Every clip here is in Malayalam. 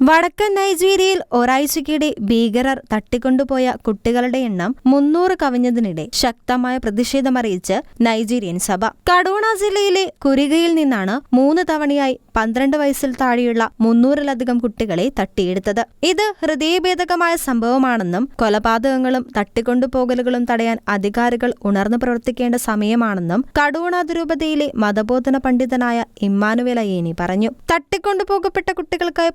വടക്കൻ നൈജീരിയയിൽ ഒരാഴ്ചക്കിടെ ഭീകരർ തട്ടിക്കൊണ്ടുപോയ കുട്ടികളുടെ എണ്ണം മുന്നൂറ് കവിഞ്ഞതിനിടെ ശക്തമായ പ്രതിഷേധമറിയിച്ച് നൈജീരിയൻ സഭ. കടൂണ ജില്ലയിലെ കുരികയിൽ നിന്നാണ് മൂന്ന് തവണയായി പന്ത്രണ്ട് വയസ്സിൽ താഴെയുള്ള മുന്നൂറിലധികം കുട്ടികളെ തട്ടിയെടുത്തത്. ഇത് ഹൃദയഭേദകമായ സംഭവമാണെന്നും കൊലപാതകങ്ങളും തട്ടിക്കൊണ്ടുപോകലുകളും തടയാൻ അധികാരികൾ ഉണർന്നു പ്രവർത്തിക്കേണ്ട സമയമാണെന്നും കടൂണ ദുരൂപതയിലെ മതബോധന പണ്ഡിതനായ ഇമ്മാനുവേൽ അയ്യേനി പറഞ്ഞു. തട്ടിക്കൊണ്ടുപോകപ്പെട്ട കുട്ടികൾക്കായി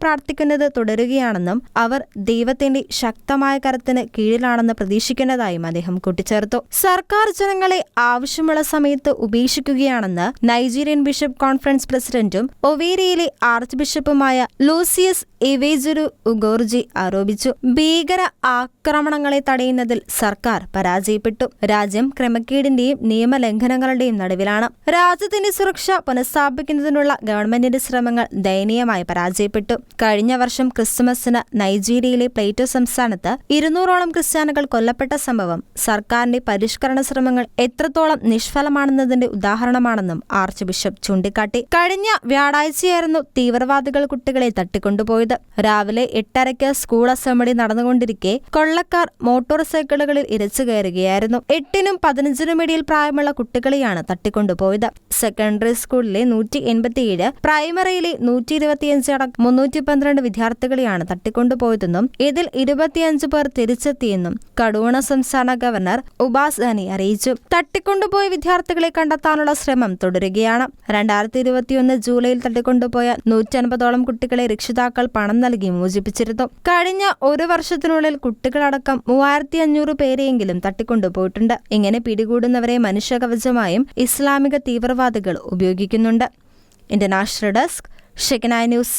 പ്രാർത്ഥിക്കുന്നത് തുടരുകയാണെന്നും അവർ ദൈവത്തിന്റെ ശക്തമായ കരത്തിന് കീഴിലാണെന്ന് പ്രതീക്ഷിക്കുന്നതായും അദ്ദേഹം കൂട്ടിച്ചേർത്തു. സർക്കാർ ജനങ്ങളെ ആവശ്യമുള്ള സമയത്ത് ഉപേക്ഷിക്കുകയാണെന്ന് നൈജീരിയൻ ബിഷപ്പ് കോൺഫറൻസ് പ്രസിഡന്റും ഒവേരിയയിലെ ആർച്ച് ബിഷപ്പുമായ ലൂസിയസ് ഇവേജുരു ഉഗോർജി ആരോപിച്ചു. ഭീകര ആക്രമണങ്ങളെ തടയുന്നതിൽ സർക്കാർ പരാജയപ്പെട്ടു. രാജ്യം ക്രമക്കേടിന്റെയും നിയമലംഘനങ്ങളുടെയും നടുവിലാണ്. രാജ്യത്തിന്റെ സുരക്ഷ പുനഃസ്ഥാപിക്കുന്നതിനുള്ള ഗവൺമെന്റിന്റെ ശ്രമങ്ങൾ ദയനീയമായി പരാജയപ്പെട്ടു. കഴിഞ്ഞ വർഷം ക്രിസ്മസിന് നൈജീരിയയിലെ പ്ലേറ്റോ സംസ്ഥാനത്ത് ഇരുന്നൂറോളം ക്രിസ്ത്യാനികൾ കൊല്ലപ്പെട്ട സംഭവം സർക്കാരിന്റെ പരിഷ്കരണ ശ്രമങ്ങൾ എത്രത്തോളം നിഷ്ഫലമാണെന്നതിന്റെ ഉദാഹരണമാണെന്നും ആർച്ച് ബിഷപ്പ് ചൂണ്ടിക്കാട്ടി. കഴിഞ്ഞ വ്യാഴാഴ്ചയായിരുന്നു തീവ്രവാദികൾ കുട്ടികളെ തട്ടിക്കൊണ്ടുപോയത്. രാവിലെ എട്ടരയ്ക്ക് സ്കൂൾ അസംബ്ലി നടന്നുകൊണ്ടിരിക്കെ കൊള്ളക്കാർ മോട്ടോർ സൈക്കിളുകളിൽ ഇരച്ചു കയറുകയായിരുന്നു. എട്ടിനും പതിനഞ്ചിനും ഇടയിൽ പ്രായമുള്ള കുട്ടികളെയാണ് തട്ടിക്കൊണ്ടുപോയത്. സെക്കൻഡറി സ്കൂളിലെ നൂറ്റി എൺപത്തിയേഴ് പ്രൈമറിയിലെ നൂറ്റി ഇരുപത്തിയഞ്ച് അടക്കം മുന്നൂറ്റി പന്ത്രണ്ട് വിദ്യാർത്ഥികളെയാണ് തട്ടിക്കൊണ്ടുപോയതെന്നും ഇതിൽ ഇരുപത്തിയഞ്ച് പേർ തിരിച്ചെത്തിയെന്നും കടുവണ സംസ്ഥാന ഗവർണർ ഉബാസ് ധനി അറിയിച്ചു. തട്ടിക്കൊണ്ടുപോയ വിദ്യാർത്ഥികളെ കണ്ടെത്താനുള്ള ശ്രമം തുടരുകയാണ്. രണ്ടായിരത്തി ഇരുപത്തിയൊന്ന് ജൂലൈയിൽ തട്ടിക്കൊണ്ടുപോയ നൂറ്റി അൻപതോളം കുട്ടികളെ രക്ഷിതാക്കൾ പണം നൽകി മോചിപ്പിച്ചിരുന്നു. കഴിഞ്ഞ ഒരു വർഷത്തിനുള്ളിൽ കുട്ടികളടക്കം മൂവായിരത്തി അഞ്ഞൂറ് പേരെയെങ്കിലും തട്ടിക്കൊണ്ടുപോയിട്ടുണ്ട്. ഇങ്ങനെ പിടികൂടുന്നവരെ മനുഷ്യകവചമായും ഇസ്ലാമിക തീവ്രവാദികൾ ഉപയോഗിക്കുന്നുണ്ട്. ഇന്റർനാഷണൽ ഡെസ്ക് ഷെക്കനായ ന്യൂസ്.